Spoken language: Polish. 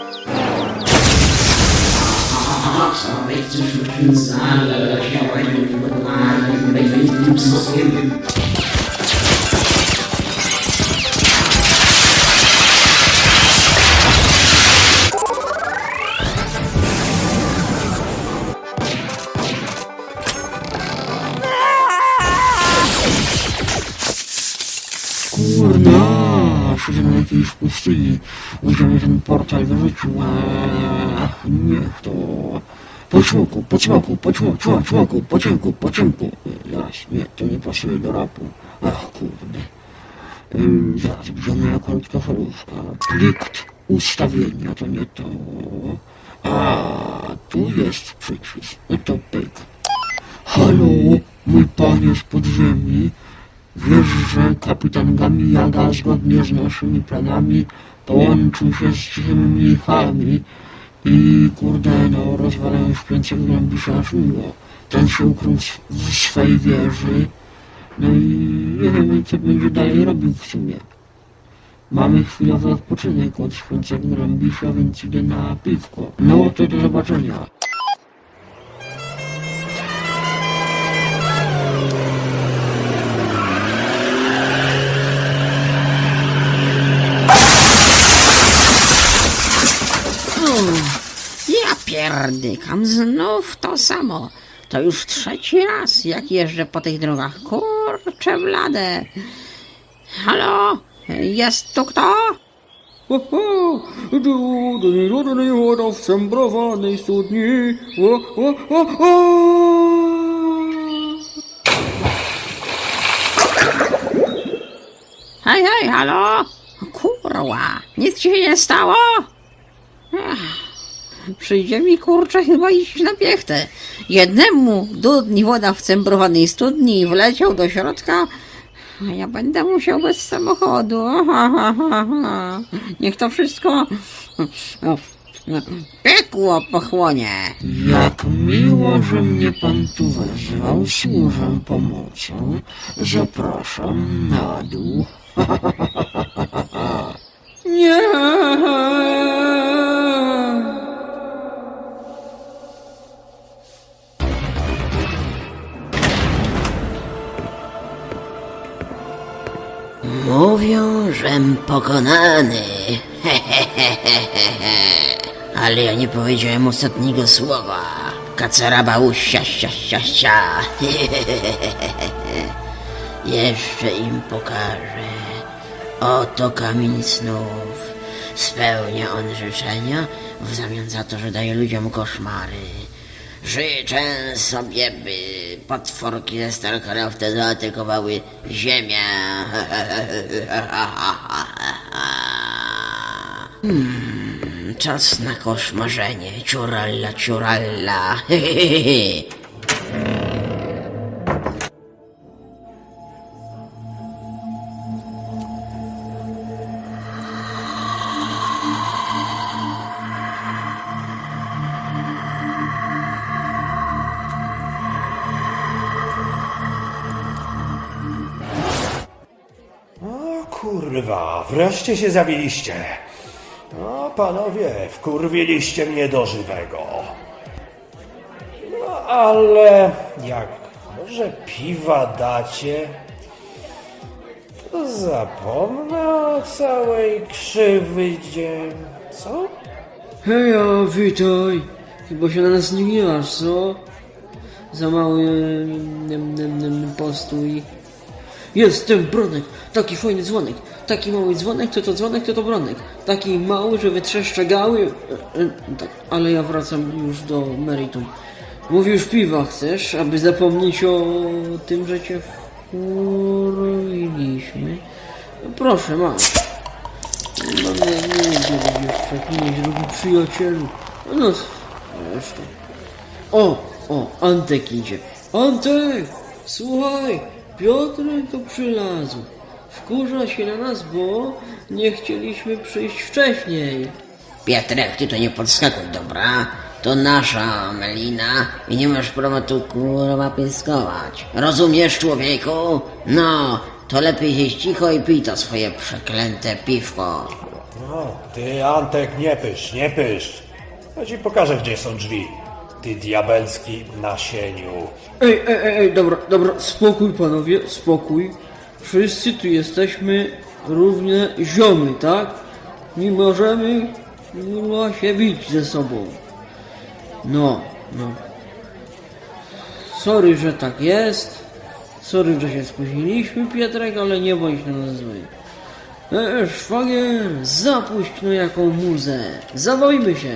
Make you feel inside, I We're going to put my to make me. Na jakiejś pustyni. Widziałem ten portal wyrzucił. Eee, niech to... Po ćmoku, po ćmoku, po ćmoku, ćmoku, ćmoku, po ciemku, po ciemku. Zaraz, nie, to nie pasuje do rapu. Ach, kurde. Ym, zaraz, brzmi jak krótka falówka. Plikt ustawienia, to nie to. A, tu jest przycisk. No to pyk. Halo, mój panie z podziemi. Wiesz, że kapitan Gamijaga zgodnie z naszymi planami połączył się z cichymi mnichami i kurde no rozwalają śpiącego głębisza aż miło. Ten się ukrył w- swej wieży. No i nie wiem co będzie dalej robił w sumie. Mamy chwilowy odpoczynek od śpiącego głębisza, więc idę na piwko. No to do zobaczenia. Pierdykam, znów to samo. To już trzeci raz, jak jeżdżę po tych drogach. Kurcze blade. Halo? Jest tu kto? Oho, do nierodanej woda w studni. O, o, o, o. Hej, hej, halo? Kurwa, nic ci się nie stało? Ech, Przyjdzie mi kurczę chyba iść na piechtę. Jednemu dudni woda w cembrowanej studni i wleciał do środka, a ja będę musiał bez samochodu. Aha, aha, aha. Niech to wszystko no, no, piekło pochłonie. Jak miło, że mnie pan tu wezwał, służę pomocą. Zapraszam na dół. Nie. Mówią, żem pokonany. Ale ja nie powiedziałem ostatniego słowa. Kacaraba usia, sia, sia, sia. Jeszcze im pokażę. Oto kamień snów. Spełnia on życzenia w zamian za to, że daje ludziom koszmary. Życzę sobie, by potworki ze Starkara wtedy atakowały ziemię. Hmm, czas na koszmarzenie. Ciuralla, ciuralla. kurwa, wreszcie się zawiliście. No panowie, wkurwiliście mnie do żywego. No ale jak może piwa dacie, to zapomnę o całej krzywdzie. Co? Heja, witaj. Chyba się na nas nie gniewasz, co? Za mały nem, nem, nem, postój. Jest ten bronek, taki fajny dzwonek. Taki mały dzwonek, to to dzwonek, to to bronek. Taki mały, że wytrzeszcza gały. E, e, tak, ale ja wracam już do meritum. Mówisz piwa chcesz, aby zapomnieć o tym, że cię wkurwiliśmy. Proszę, masz. No nie, nie lubię jeszcze, nie drogi przyjacielu. No, zresztą. O, o, Antek idzie. Antek, słuchaj, Piotrek tu przylazł. Wkurza się na nas, bo nie chcieliśmy przyjść wcześniej. Pietrek, ty to nie podskakuj, dobra? To nasza melina i nie masz prawa tu kurwa pyskować. Rozumiesz, człowieku? No, to lepiej się cicho i pij to swoje przeklęte piwko. No, ty Antek nie pysz, nie pysz. Ja ci pokażę, gdzie są drzwi. Ty diabelski nasieniu. Ej, ej, ej, ej, dobra, dobra, spokój panowie, spokój. Wszyscy tu jesteśmy równie ziomy, tak? Nie możemy kurwa się bić ze sobą. No, no. Sorry, że tak jest. Sorry, że się spóźniliśmy, Pietrek, ale nie bądź na nas zły. E, szwagier, zapuść no jaką muzę. Zabawimy się.